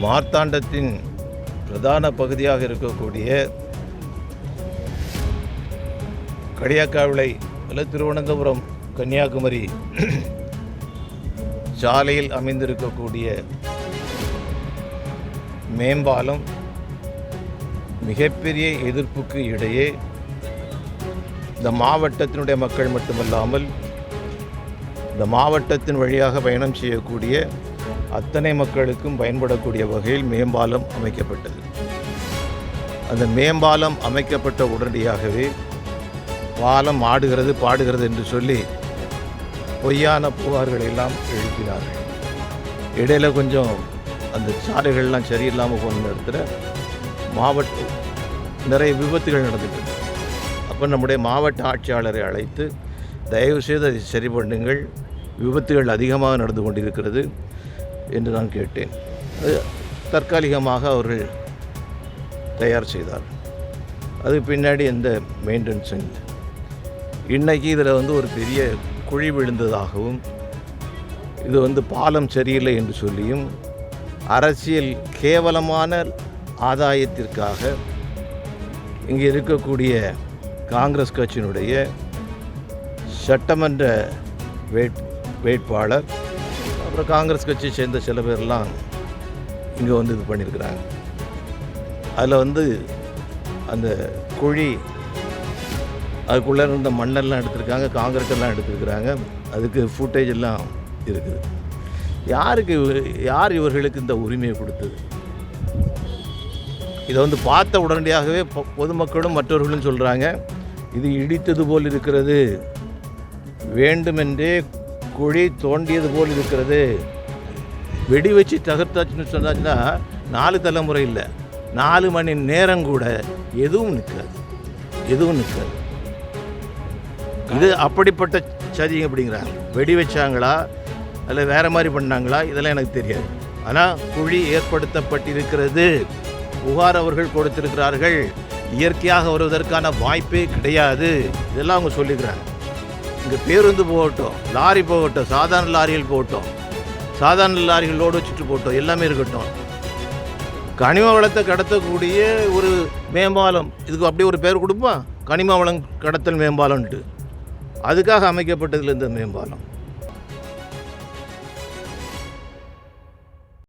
மார்த்தாண்டத்தின் பிரதான பகுதியாக இருக்கக்கூடிய கடியாக்காவிளை அல்ல திருவனந்தபுரம் கன்னியாகுமரி சாலையில் அமைந்திருக்கக்கூடிய மேம்பாலம் மிகப்பெரிய எதிர்ப்புக்கு இடையே இந்த மாவட்டத்தினுடைய மக்கள் மட்டுமல்லாமல் இந்த மாவட்டத்தின் வழியாக பயணம் செய்யக்கூடிய அத்தனை மக்களுக்கும் பயன்படக்கூடிய வகையில் மேம்பாலம் அமைக்கப்பட்டது. அந்த மேம்பாலம் அமைக்கப்பட்ட உடனடியாகவே பாலம் ஆடுகிறது பாடுகிறது என்று சொல்லி பொய்யான புகார்களை எல்லாம் எழுப்பினார்கள். இடையில கொஞ்சம் அந்த சாலைகள்லாம் சரியில்லாமல் போன நேரத்தில் மாவட்ட நிறைய விபத்துகள் நடந்துட்டு அப்போ நம்முடைய மாவட்ட ஆட்சியாளரை அழைத்து தயவுசெய்து அதை சரி பண்ணுங்கள். விபத்துகள் அதிகமாக நடந்து கொண்டிருக்கிறது. என்று நான் கேட்டேன். அது தற்காலிகமாக அவர்கள் தயார் செய்தார். அது பின்னாடி எந்த மெயின்டெனன்ஸ் இல்லை இன்றைக்கி இதில் வந்து ஒரு பெரிய குழி விழுந்ததாகவும் இது வந்து பாலம் சரியில்லை என்று சொல்லியும் அரசியல் கேவலமான ஆதாயத்திற்காக இங்கே இருக்கக்கூடிய காங்கிரஸ் கட்சியினுடைய சட்டமன்ற வேட் வேட்பாளர் அப்புறம் காங்கிரஸ் கட்சியை சேர்ந்த சில பேர்லாம் இங்கே வந்து இது பண்ணியிருக்கிறாங்க. அதில் வந்து அந்த குழி அதுக்குள்ளே இருந்த மண்ணெல்லாம் எடுத்திருக்காங்க காங்கிரட் எல்லாம் எடுத்திருக்கிறாங்க. அதுக்கு ஃபுட்டேஜ் எல்லாம் இருக்குது. யாருக்கு யார் இவர்களுக்கு இந்த உரிமையை கொடுத்தது? இதை வந்து பார்த்த உடனடியாகவே பொதுமக்களும் மற்றவர்களும் சொல்கிறாங்க இது இடித்தது போல் இருக்கிறது. வேண்டுமென்றே குழி தோண்டியது போல் இருக்கிறது. வெடி வச்சு தகர்த்தாச்சுன்னு சொன்னாச்சுன்னா நாலு தலைமுறை இல்லை. நாலு மணி நேரம் கூட எதுவும் நிற்காது. எதுவும் நிற்காது. இது அப்படிப்பட்ட சதி அப்படிங்கிறாங்க. வெடி வச்சாங்களா? அல்ல வேற மாதிரி பண்ணாங்களா? இதெல்லாம் எனக்கு தெரியாது. ஆனால் குழி ஏற்படுத்தப்பட்டிருக்கிறது. புகார் அவர்கள் கொடுத்திருக்கிறார்கள். இயற்கையாக வருவதற்கான வாய்ப்பே கிடையாது. இதெல்லாம் அவங்க சொல்லிக்கிறாங்க. இங்கே பேருந்து போகட்டும் லாரி போகட்டும் சாதாரண லாரிகள் போகட்டும் சாதாரண லாரிகள் லோடு வச்சுட்டு போகட்டும் எல்லாமே இருக்கட்டும். கனிம வளத்தை கடத்தக்கூடிய ஒரு மேம்பாலம் இதுக்கு அப்படியே ஒரு பேர் கொடுப்போம்? கனிம வளம் கடத்தல் மேம்பாலம்ன்ட்டு. அதுக்காக அமைக்கப்பட்டதில் இந்த மேம்பாலம்.